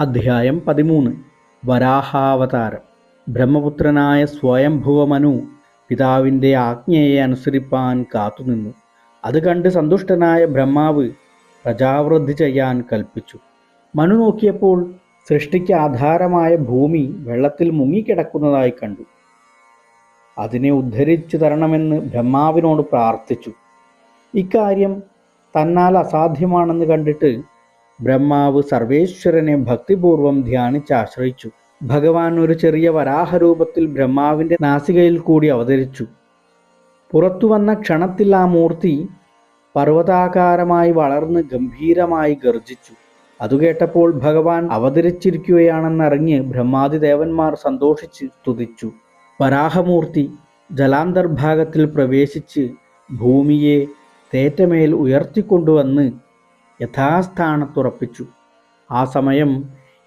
അധ്യായം പതിമൂന്ന്. വരാഹാവതാരം. ബ്രഹ്മപുത്രനായ സ്വയംഭുവമനു പിതാവിന്റെ ആജ്ഞയെ അനുസരിപ്പാൻ കാത്തുനിന്നു. അത് കണ്ട് സന്തുഷ്ടനായ ബ്രഹ്മാവ് പ്രജാവൃദ്ധി ചെയ്യാൻ കൽപ്പിച്ചു. മനു നോക്കിയപ്പോൾ സൃഷ്ടിക്ക് ആധാരമായ ഭൂമി വെള്ളത്തിൽ മുങ്ങിക്കിടക്കുന്നതായി കണ്ടു. അതിനെ ഉദ്ധരിച്ചു തരണമെന്ന് ബ്രഹ്മാവിനോട് പ്രാർത്ഥിച്ചു. ഇക്കാര്യം തന്നാൽ അസാധ്യമാണെന്ന് കണ്ടിട്ട് ബ്രഹ്മാവ് സർവേശ്വരനെ ഭക്തിപൂർവം ധ്യാനിച്ച് ആശ്രയിച്ചു ഭഗവാൻ ഒരു ചെറിയ വരാഹരൂപത്തിൽ ബ്രഹ്മാവിന്റെ നാസികയിൽ കൂടി അവതരിച്ചു. പുറത്തു വന്ന ക്ഷണത്തിൽ ആ മൂർത്തി പർവതാകാരമായി വളർന്ന് ഗംഭീരമായി ഗർജിച്ചു. അതു കേട്ടപ്പോൾ ഭഗവാൻ അവതരിച്ചിരിക്കുകയാണെന്നറിഞ്ഞ് ബ്രഹ്മാദിദേവന്മാർ സന്തോഷിച്ച് സ്തുതിച്ചു. വരാഹമൂർത്തി ജലാന്തർഭാഗത്തിൽ പ്രവേശിച്ച് ഭൂമിയെ തേറ്റമേൽ ഉയർത്തിക്കൊണ്ടുവന്ന് യഥാസ്ഥാനത്തുറപ്പിച്ചു. ആ സമയം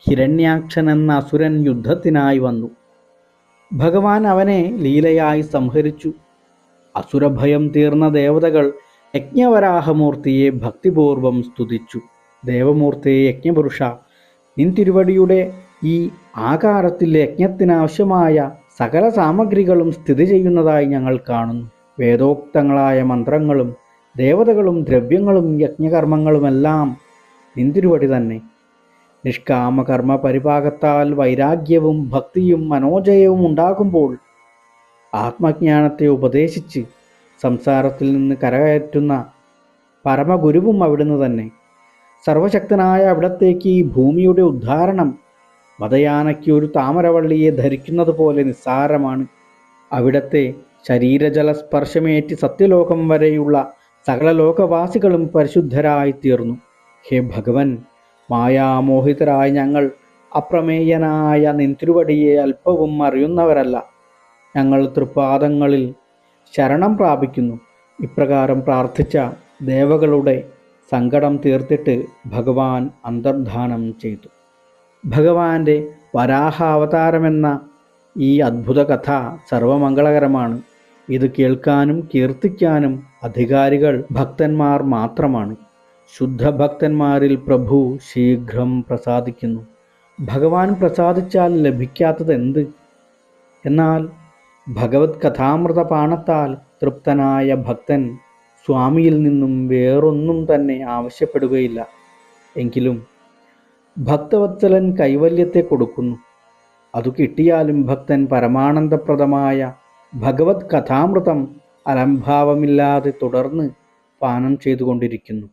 ഹിരണ്യാക്ഷൻ എന്ന അസുരൻ യുദ്ധത്തിനായി വന്നു. ഭഗവാൻ അവനെ ലീലയായി സംഹരിച്ചു. അസുരഭയം തീർന്ന ദേവതകൾ യജ്ഞവരാഹമൂർത്തിയെ ഭക്തിപൂർവം സ്തുതിച്ചു. ദേവമൂർത്തിയെ യജ്ഞപുരുഷ നിൻ തിരുവടിയുടെ ഈ ആകാരത്തിൽ യജ്ഞത്തിനാവശ്യമായ സകല സാമഗ്രികളും സ്ഥിതി ചെയ്യുന്നതായി ഞങ്ങൾ കാണുന്നു. വേദോക്തങ്ങളായ മന്ത്രങ്ങളും ദേവതകളും ദ്രവ്യങ്ങളും യജ്ഞകർമ്മങ്ങളുമെല്ലാം നിന്തിരുവടി തന്നെ. നിഷ്കാമകർമ്മ പരിപാകത്താൽ വൈരാഗ്യവും ഭക്തിയും മനോജയവും ഉണ്ടാകുമ്പോൾ ആത്മജ്ഞാനത്തെ ഉപദേശിച്ച് സംസാരത്തിൽ നിന്ന് കരകയറ്റുന്ന പരമഗുരുവും അവിടുന്ന് തന്നെ. സർവശക്തനായ അവിടത്തേക്ക് ഈ ഭൂമിയുടെ ഉദ്ധാരണം മതയാനയ്ക്ക് ഒരു താമരവള്ളിയെ ധരിക്കുന്നത് പോലെ നിസ്സാരമാണ്. അവിടത്തെ ശരീരജല സ്പർശമേറ്റ് സത്യലോകം വരെയുള്ള സകല ലോകവാസികളും പരിശുദ്ധരായി തീർന്നു ഹേ ഭഗവൻ മായാമോഹിതരായ ഞങ്ങൾ അപ്രമേയനായ നിൻതിരുവടിയെ അല്പവും അറിയുന്നവരല്ല. ഞങ്ങൾ തൃപാദങ്ങളിൽ ശരണം പ്രാപിക്കുന്നു. ഇപ്രകാരം പ്രാർത്ഥിച്ച ദേവകളുടെ സങ്കടം തീർത്തിട്ട് ഭഗവാൻ അന്തർധാനം ചെയ്തു. ഭഗവാന്റെ വരാഹാവതാരമെന്ന ഈ അദ്ഭുത കഥ സർവമംഗളകരമാണ്. ഇത് കേൾക്കാനും കീർത്തിക്കാനും അധികാരികൾ ഭക്തന്മാർ മാത്രമാണ്. ശുദ്ധഭക്തന്മാരിൽ പ്രഭു ശീഘ്രം പ്രസാദിക്കുന്നു. ഭഗവാൻ പ്രസാദിച്ചാൽ ലഭിക്കാത്തത് എന്ത്? എന്നാൽ ഭഗവത് കഥാമൃത പാണത്താൽ തൃപ്തനായ ഭക്തൻ സ്വാമിയിൽ നിന്നും വേറൊന്നും തന്നെ ആവശ്യപ്പെടുകയില്ല. എങ്കിലും ഭക്തവത്സലൻ കൈവല്യത്തെ കൊടുക്കുന്നു. അതു കിട്ടിയാലും ഭക്തൻ പരമാനന്ദപ്രദമായ ഭഗവത് കഥാമൃതം അലംഭാവമില്ലാതെ തുടർന്ന് പാനം ചെയ്തുകൊണ്ടിരിക്കുന്നു.